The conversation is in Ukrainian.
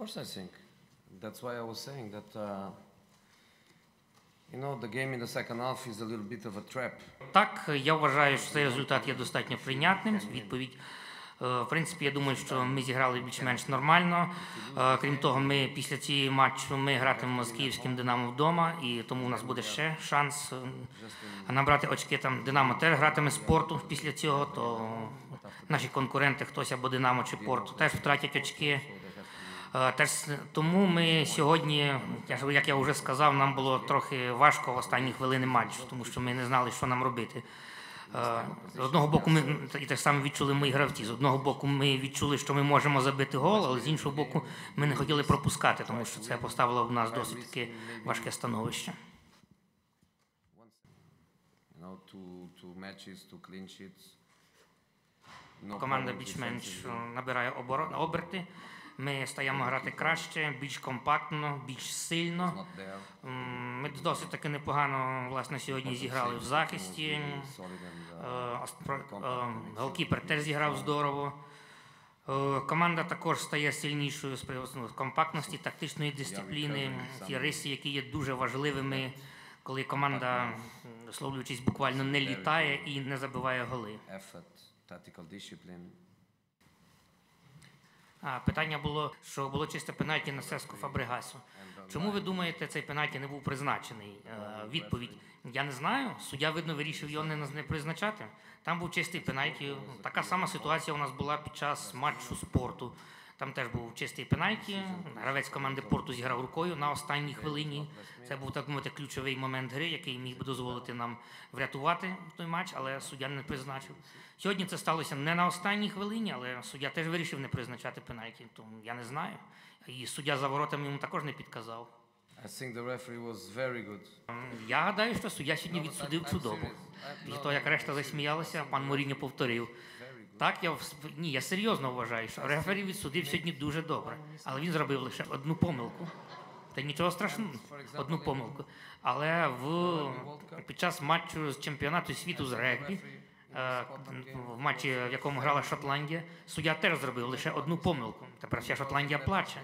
course, I think. That's why I was saying that, uh, you know, the game in the second half is a little bit of a trap. Так, я вважаю, що цей результат є достатньо прийнятним. Відповідь. Е, В принципі, я думаю, що ми зіграли більш-менш нормально. Е, Крім того, ми після цієї матчу ми гратимемо з київським Динамо вдома, і тому у нас буде ще шанс е, набрати очки. Там Динамо теж гратиме з порту після цього, то наші конкуренти, хтось або Динамо чи Порту, теж втратять очки. Теж тому ми сьогодні, як я вже сказав, нам було трохи важко в останні хвилини матчу, тому що ми не знали, що нам робити. З одного боку, ми і те ж саме відчули мої гравці. З одного боку, ми відчули, що ми можемо забити гол, але з іншого боку, ми не хотіли пропускати, тому що це поставило в нас досить таки важке становище. Команда більш-менш набирає оберти. Ми стаємо грати краще, більш компактно, більш сильно. Ми досить таки непогано власне сьогодні зіграли в захисті. Е, uh, про- е, Голкіпер теж зіграв здорово. Е, Команда також стає сильнішою з приводу компактності, тактичної дисципліни, ті риси, які є дуже важливими, коли команда, м, висловлюючись буквально, не літає і не забиває голи. А, питання було, що було чисте пенальті на Сеску Фабригасу. Чому ви думаєте, цей пенальті не був призначений? Е, Відповідь: я не знаю. Суддя, видно, вирішив його не, не призначати. Там був чистий пенальті. Така сама ситуація у нас була під час матчу спорту. Там теж був чистий пенальті. Гравець команди порту зіграв рукою на останній хвилині. Це був так мовити ключовий момент гри, який міг би дозволити нам врятувати той матч, але суддя не призначив. Сьогодні це сталося не на останній хвилині, але суддя теж вирішив не призначати пенальті. Тому я не знаю. І суддя за воротами йому також не підказав. I think the referee was very good. Я гадаю, що суддя сьогодні відсудив чудово. Після того, як решта засміялася, пан Моріньо повторив. Так, я ні, я серйозно вважаю, що рефері відсудив сьогодні дуже добре, але він зробив лише одну помилку. Та нічого страшного, одну помилку. Але в під час матчу з чемпіонату світу з регбі, е, в матчі, в якому грала Шотландія, суддя теж зробив лише одну помилку. Тепер вся Шотландія плаче.